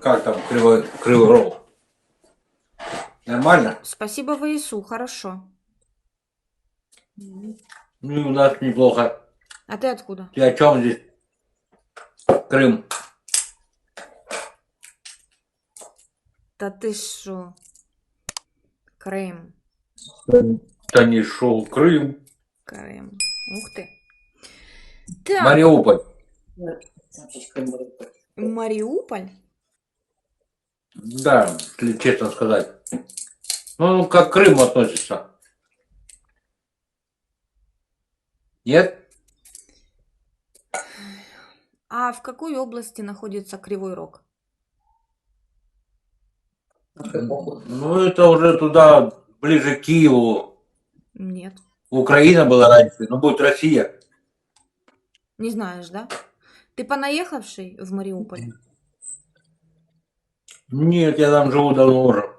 Как там кривой, кривой рог? Нормально? Спасибо ВСУ, хорошо. Ну, и у нас неплохо. А ты откуда? Ты о чем здесь? Крым. Та ти що? Крим. Да не шел. Крым. Крим. Ух ти. Так, Мариуполь. Маріуполь? Да, если честно сказать. Ну, как к Крыму относится. Нет? А в какой области находится Кривой Рог? Ну, это уже туда, ближе к Киеву. Нет. Украина была раньше, но будет Россия. Не знаешь, да? Ты понаехавший в Маріуполь? Нет, я там живу давно уже.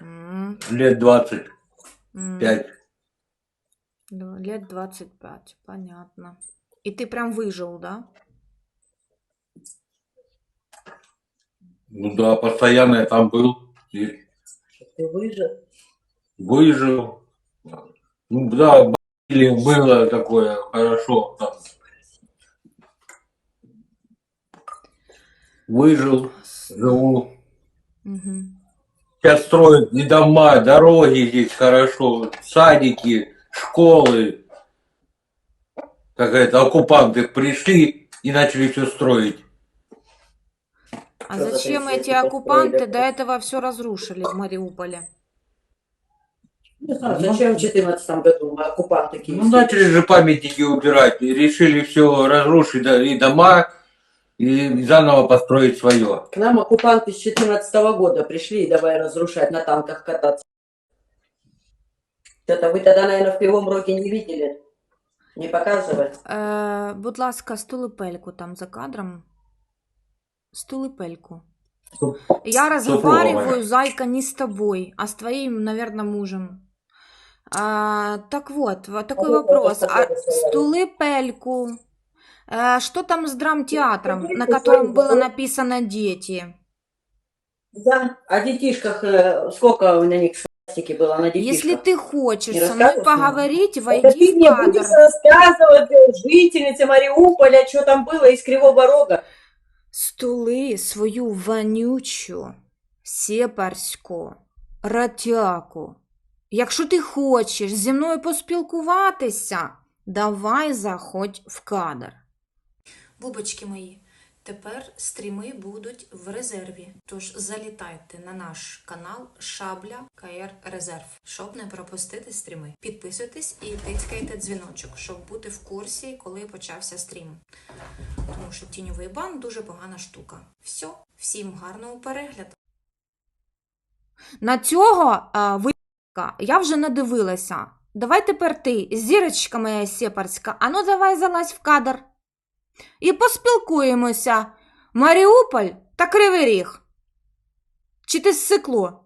М, Лет 25. м, да, Лет 25, понятно. И ты прям выжил, да? Ну да, постоянно я там был. И Ты выжил? выжил. Ну да, или было такое хорошо. там. Выжил, живу. Мгм. Сейчас строят и дома, дороги здесь хорошо, садики, школы. Как это, оккупанты пришли и начали все строить. А зачем эти оккупанты до этого все разрушили в Мариуполе? Не знаю, зачем в 2014 году оккупанты Ну, киевские? начали же памятники убирать, решили все разрушить, да, и дома, и заново построить свое. К нам оккупанты с 2014 года пришли и давай разрушать, на танках кататься. Это вы тогда, наверное, в Кривом Роге не видели? Не показывали? Е, будь ласка, стулипельку там за кадром. Стулипельку. Я разговариваю, зайка, не с тобой, а с твоим, наверное, мужем. А, так вот, вот такой вы вопрос. А разговаривали. стулипельку. Э, что там с драмтеатром, на Смотрите, котором было вы- написано «Дети»? Да. О детишках, э, сколько на них свастики было на детишках? Если ты хочешь со мной поговорить, Это войди ты в кадр. будешь рассказывать, э, жительница Мариуполя, что там было из Кривого Рога? Стули свою вонючу, сепарську, ратяку. Якщо ти хочеш зі мною поспілкуватися, давай заходь в кадр. Бубочки мої, тепер стріми будуть в резерві. Тож залітайте на наш канал Шабля КР Резерв, щоб не пропустити стріми. Підписуйтесь і тицькайте дзвіночок, щоб бути в курсі, коли почався стрім. Тому що тіньовий бан дуже погана штука. Все, всім гарного перегляду. На цього а, випадка я вже надивилася. Давай тепер ти, зірочка моя сепарська, ану давай залазь в кадр І поспілкуємося. Маріуполь та Кривий Ріг. Чи ти ссикло?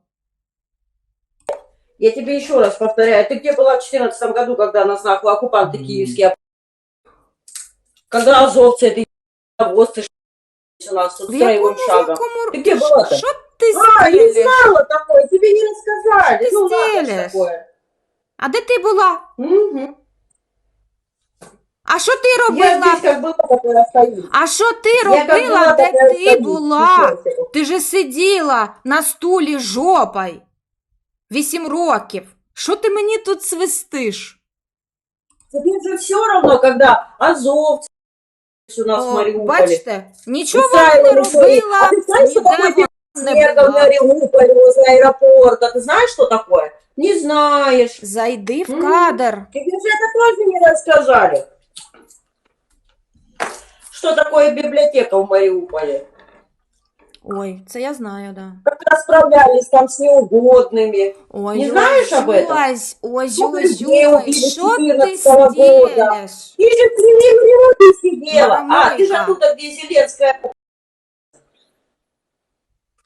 Я тебе еще раз повторяю, ты где была в 2014 году, когда нас нахуй оккупанты М. киевские? Когда азовцы, это ебовозцы, у нас тут В строевым якому, в шагом. якому... Ти де була там? Що ти А, не стелиш? знала такое, тебе не рассказали. Ты ну, ладно ж стелешь. такое. А де ти була? Мгм. А що ти Я робила? здесь как была, так и остаюсь. А що ти Я как робила, была, де так и ти остаюсь. була? Еще раз. Ти же сиділа на стулі жопой. Вісім років. Що ти мені тут свистиш? Тебе же все равно, когда азовцы у нас в О, Мариуполе. бачите, нічого не устраивали свои- робила, А ты знаешь, что ніде такое вона не снега в була. Мариуполе возле аэропорта? Ты знаешь, что такое? Не знаешь. Зайди в М. кадр. Тебе же это тоже не рассказали. Что такое библиотека в Мариуполе? Ой, це я знаю, да. Как расправлялись там с неугодными. Ой, Не ой, знаешь об этом? Ой, ой, людей ой, убили с що ти 14-го года? стелиш? Ты же в Кремле сидела. А, ты же оттуда, где Зеленская.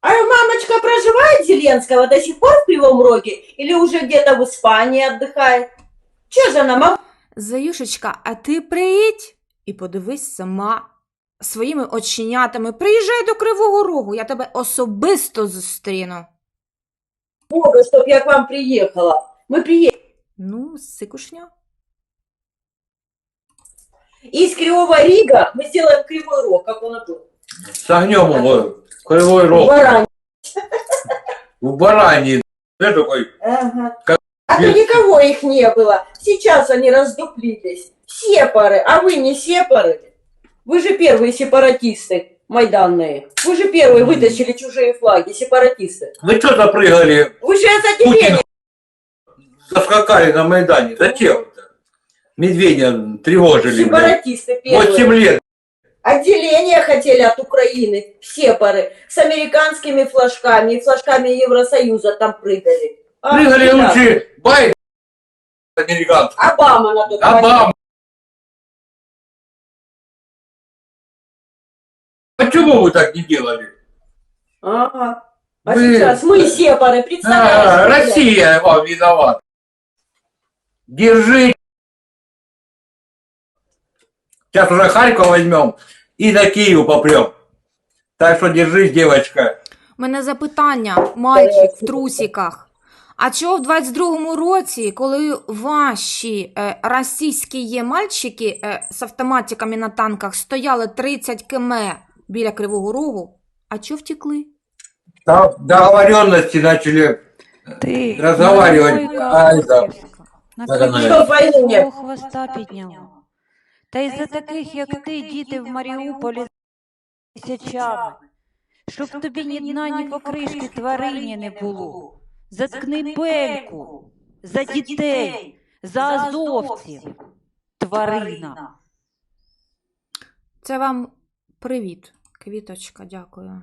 А мамочка проживает Зеленского до сих пор в Кривом Роге? Или уже где-то в Испании отдыхает? Че же она, мам? Заюшечка, а ти приїдь і подивись сама своїми оченятами. Приїжджай до Кривого Рогу, я тебе особисто зустріну. Бога, чтоб я к вам приехала. Мы приедем. Ну, сикушня. Из Кривого Рига мы сделаем Кривой Рог, как он и был. С огнем его, кривой рог, Баран. в баране. Ты такой, Ага. Как А то есть. никого их не было. Сейчас они раздуплились. Сепары, а вы не сепары. Вы же первые сепаратисты майданные. Вы же первые вытащили чужие флаги, сепаратисты. вы что запрыгали, Вы же отделение. заскакали на Майдане? Зачем это? Медведя тревожили. Сепаратисты первые. 8 лет. Отделение хотели от Украины, сепары, с американскими флажками и флажками Евросоюза там прыгали. А, Прыгали лучше Байден, американский. Обама на тот. Обама. Почему вы так не делали? Ага. А Вы- сейчас мы сепары, А, представляешь? блядь? Россия вам виновата. Держи. Сейчас уже Харьков возьмем и на Киев попрем. Так что держись, девочка. У мене запитання, мальчик в трусіках. А чого в 22-му році, коли ваші е, російські є мальчики е, з автоматиками на танках стояли 30 км біля Кривого Рогу, а чого втекли? Там договоренности начали Ти разговаривать. Маройка А, да. На Так тобі Що війну не хвоста підняла. Та й за таких, як ти, діти в Маріуполі тисячами. Щоб тобі ні дна, ні покришки тварині не було. Заткни пельку за дітей, за азовців, тварина. Це вам привіт. Квіточка, дякую.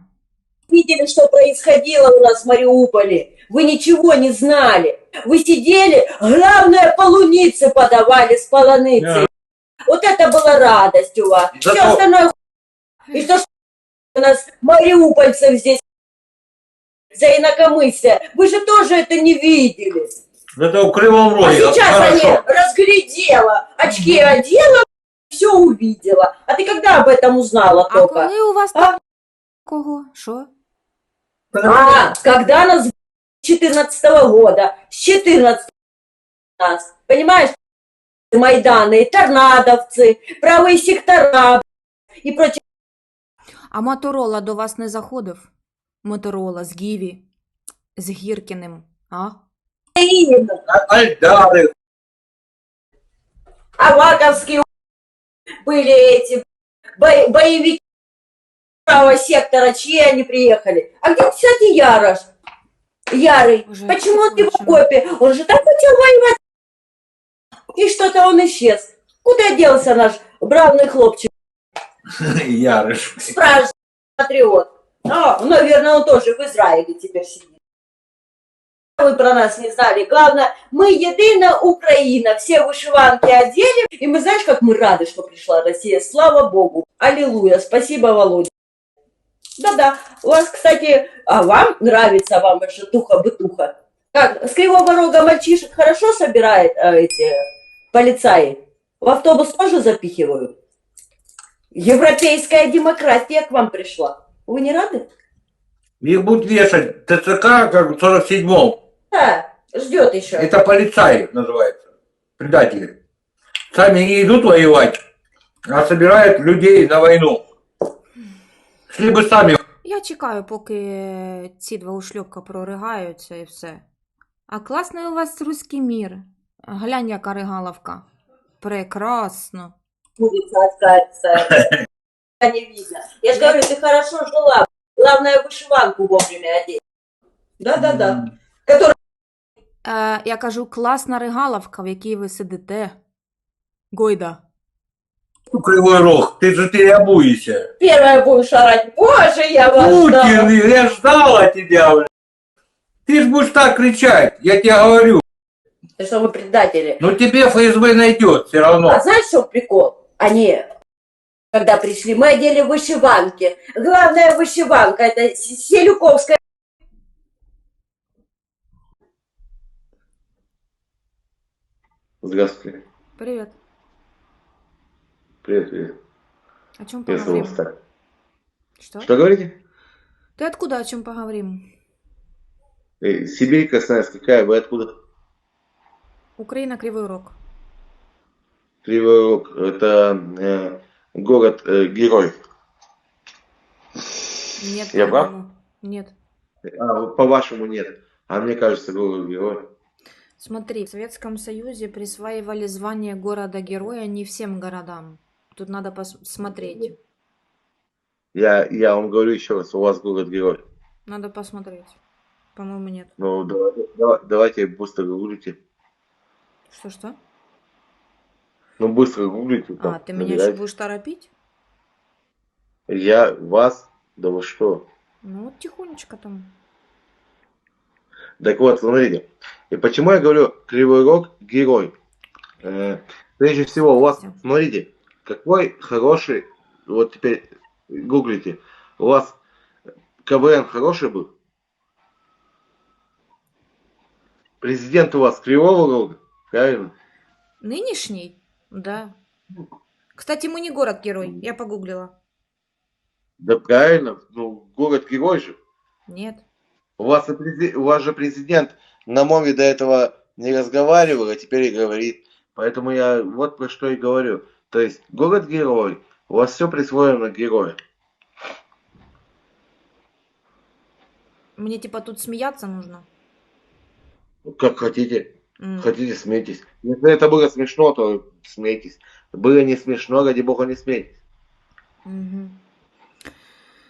видели, что происходило у нас в Мариуполе. Вы ничего не знали. Вы сидели, главное, полуницы подавали с полуницей. Вот это была радость у вас. Зато- Все остальное ху- И что ж у нас мариупольцев здесь за инакомыслие. Вы же тоже это не видели. Это в Кривом А Роге. сейчас хорошо. они разглядела, очки одела, все увидела. А ты когда об этом узнала А только? коли у вас А? так? Кого? Що? А, когда нас 14 года, с 14 нас, понимаешь, Майданы, торнадовцы, правые сектора и прочее. А Моторола до вас не заходив? Моторола з Гіві, з Гіркіним, а? Именно. были эти бо- боевики правого сектора, чьи они приехали. А где, кстати, Ярош? Ярый. Уже Почему он не в окопе? Он же так хотел воевать. И что-то он исчез. Куда делся наш бравный хлопчик? Ярыш. Спрашивает патриот. А, наверное, он тоже в Израиле теперь сидит. Вы про нас не знали. Главное, мы едина Украина. Все вышиванки одели. И мы знаешь, как мы рады, что пришла Россия. Слава Богу. Аллилуйя. Спасибо, Володя. Да-да. У вас, кстати, а вам нравится вам ваша туха-бытуха? Как, с Кривого Рога мальчишек хорошо собирает а, эти полицаи? В автобус тоже запихивают? Европейская демократия к вам пришла. Вы не рады? Их будут вешать ТЦК, как в 47-м. Да, ждет еще. Это полицаи называется. Предатели. Сами не идут воевать, а собирают людей на войну. Шли бы сами. Я чекаю, поки ці два ушльопка проригаються і все. А класний у вас руський мір. Глянь, яка ригаловка. Прекрасно. Будет отказаться. Не видно. Я же говорю, ты хорошо жила. Главное, вышиванку вовремя одеть. Да-да-да. Которая Е, я кажу, класна ригаловка, в якій ви сидите. Гойда. Кривой рог, ты же переобуйся. первая будешь орать. Боже, я вас ждала. Путин, я ждала тебя, бля. Ты ж будешь так кричать, я тебе говорю. Что, вы предатели? Но тебе ФСБ найдет все равно. А знаешь, что прикол? Они, когда пришли, мы одели вышиванки. Главная вышиванка, это Селюковская. Здравствуйте. Привіт. Привет, привет. О чем поговорим? Что? Что говорите? Ты откуда о чем поговорим? Э, Сибирь, Красноярск, какая? Вы откуда? Украина, Кривой Рог. Кривой Рог. Это э, город э, герой. Нет, Я прав? Нет. А, по-вашему нет. А мне кажется, город герой. Смотри, в Советском Союзе присваивали звание города-героя не всем городам. Тут надо посмотреть. Я, я вам говорю еще раз, у вас город герой. Надо посмотреть. По-моему, нет. Ну, давайте, давай- давайте быстро гуглите. Что-что? Ну, быстро гуглите. А, там, ты меня еще набирайте. будешь торопить? Я вас? Да вы что? Ну, вот тихонечко там. Так вот, смотрите. И почему я говорю Кривой Рог герой? Э, прежде всего, у вас, смотрите, какой хороший, вот теперь гуглите, у вас КВН хороший был? Президент у вас Кривого Рога, правильно? Нынешний? Да. Кстати, мы не город-герой. Я погуглила. Да правильно, ну, город герой же. Нет. У вас, у вас же президент на мове до этого не разговаривал, а теперь и говорит. Поэтому я вот про что и говорю. То есть город герой, у вас все присвоено герою. Мне типа тут смеяться нужно. Как хотите, М. хотите смейтесь. Если это было смешно, то смейтесь. Было не смешно, ради бога не смейтесь. Мгм.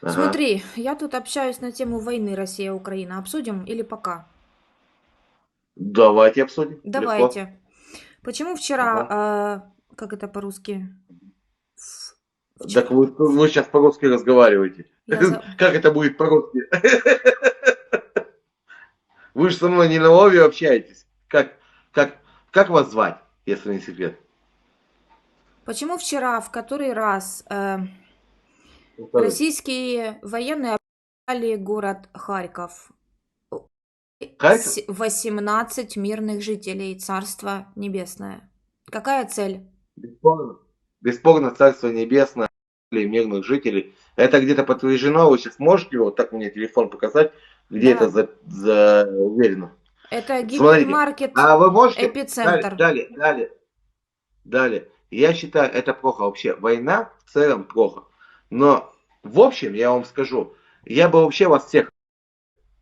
Ага. Смотри, я тут общаюсь на тему войны Россия-Украина. Обсудим или пока? Давайте обсудим. Легко. Давайте. Почему вчера, а, как это по-русски? Ф- вч- Так вы, вы сейчас по-русски разговариваете. Я Как это будет по-русски? Вы же со мной не на лове общаетесь. Как, как, как вас звать, если не секрет? Почему вчера в который раз э, российские военные обстреляли город Харьков? Харьков? С- 18 мирных жителей Царства Небесное. Какая цель? Бесспорно. Бесспорно, Царство Небесное или мирных жителей. Это где-то подтверждено. Вы сейчас можете вот так мне телефон показать, где Да. это за, за уверено. Это гипермаркет А вы можете... Эпицентр. Далее, далее, далее. Далее. Я считаю, это плохо вообще. Война в целом плохо. Но, в общем, я вам скажу, я бы вообще вас всех...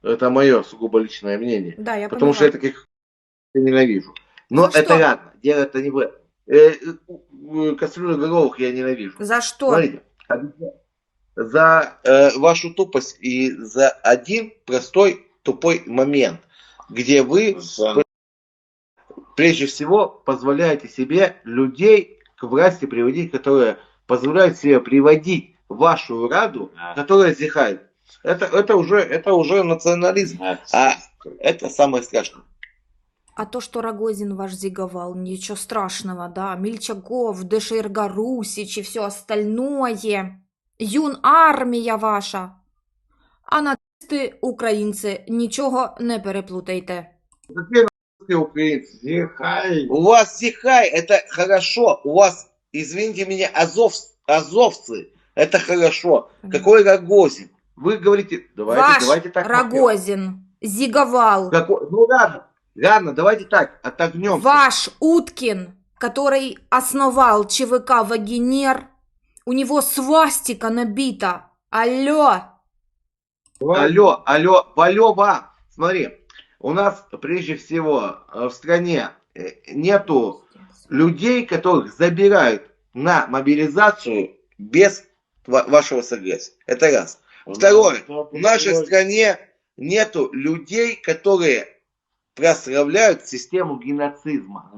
Это мое сугубо личное мнение. Да, я Потому что я таких ненавижу. Но За это что? ладно. Дело это не в этом. Э, э, Кастрюлю головых я ненавижу. За что? Смотрите, за э, вашу тупость и за один простой тупой момент, где вы прежде всего позволяете себе людей к власти приводить, которые позволяют себе приводить вашу раду, которая зихает. Это, это, уже, это уже национализм. А это самое страшное. А то, что Рогозин ваш зиговал, ничего страшного, да. Мельчаков, Деширга Русич и все остальное. Юн армія ваша. А нацисти, українці, нічого не переплутайте. Какие нахуй украинцы? Зихай. У вас зихай, это хорошо. У вас, извините меня, азов, азовцы, это хорошо. Какой Рогозин? Вы говорите, давайте, ваш давайте так. Рогозин зиговал. Какой- ну ладно, ладно, давайте так, отогнем. Ваш Уткин, который основал ЧВК Вагинер, у него свастика набита. Алло. Алло, алло, алло, ба. Смотри, у нас прежде всего э, в стране э, нету людей, которых забирают на мобилизацию без ва- вашего согласия. Это раз. Второе. В нашей стране нету людей, которые прославляют систему геноцизма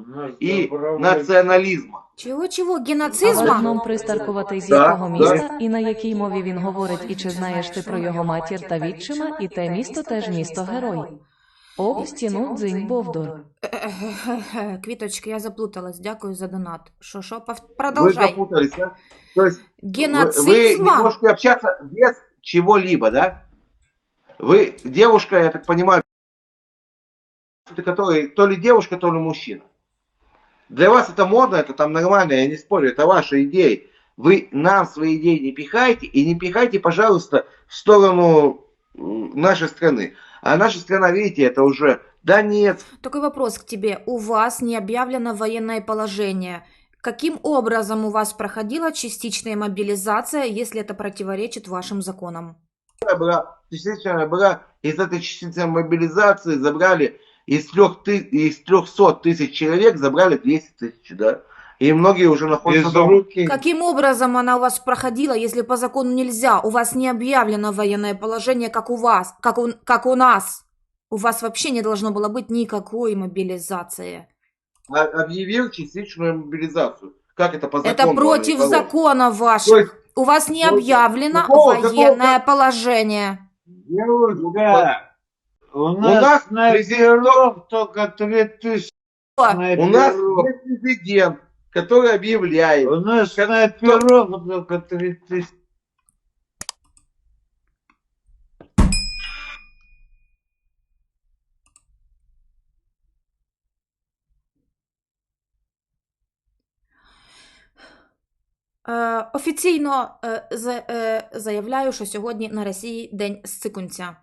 и национализма. Чого-чого, А геноцизма? вигном пристаркувати з Да, якого да. міста і на якій мові він говорить, і чи знаєш ти про його матір та відчима, і те місто теж місто герой. Об стіну дзинь бовдур. Е-е-е, Квіточки, я заплуталась. Дякую за донат. Що, що? Пов- Вы Продовжай. запутались, да? То есть Вы, вы не Геноцизма? можете общаться без чего-либо, да? Вы девушка, я так понимаю, ты который то ли девушка, то ли мужчина. Для вас это модно, это там нормально, я не спорю, это ваши идеи. вы нам свои идеи не пихайте, и не пихайте, пожалуйста, в сторону нашей страны. А наша страна, видите, это уже Донецк, Такой вопрос к тебе. У вас не объявлено военное положение. Каким образом у вас проходила частичная мобилизация, если это противоречит вашим законам? была, частичная была, из этой частичной мобилизации забрали из, трех ты, из 300 тысяч человек, забрали 200 тысяч, да. И многие уже находятся дома. Каким образом она у вас проходила, если по закону нельзя? У вас не объявлено военное положение, как у вас, как у, как у нас. У вас вообще не должно было быть никакой мобилизации. А- Объявил частичную мобилизацию. Как это по закону? Это против закона ваших. есть, У вас не ну, объявлено какого- какого- военное положение. Девушка, у нас, нас снайперов только 3000 у нас есть президент, который объявляет. У нас снайперов только 3000. Е, офіційно е, за- е, заявляю, що сьогодні на Росії День Сцикунця.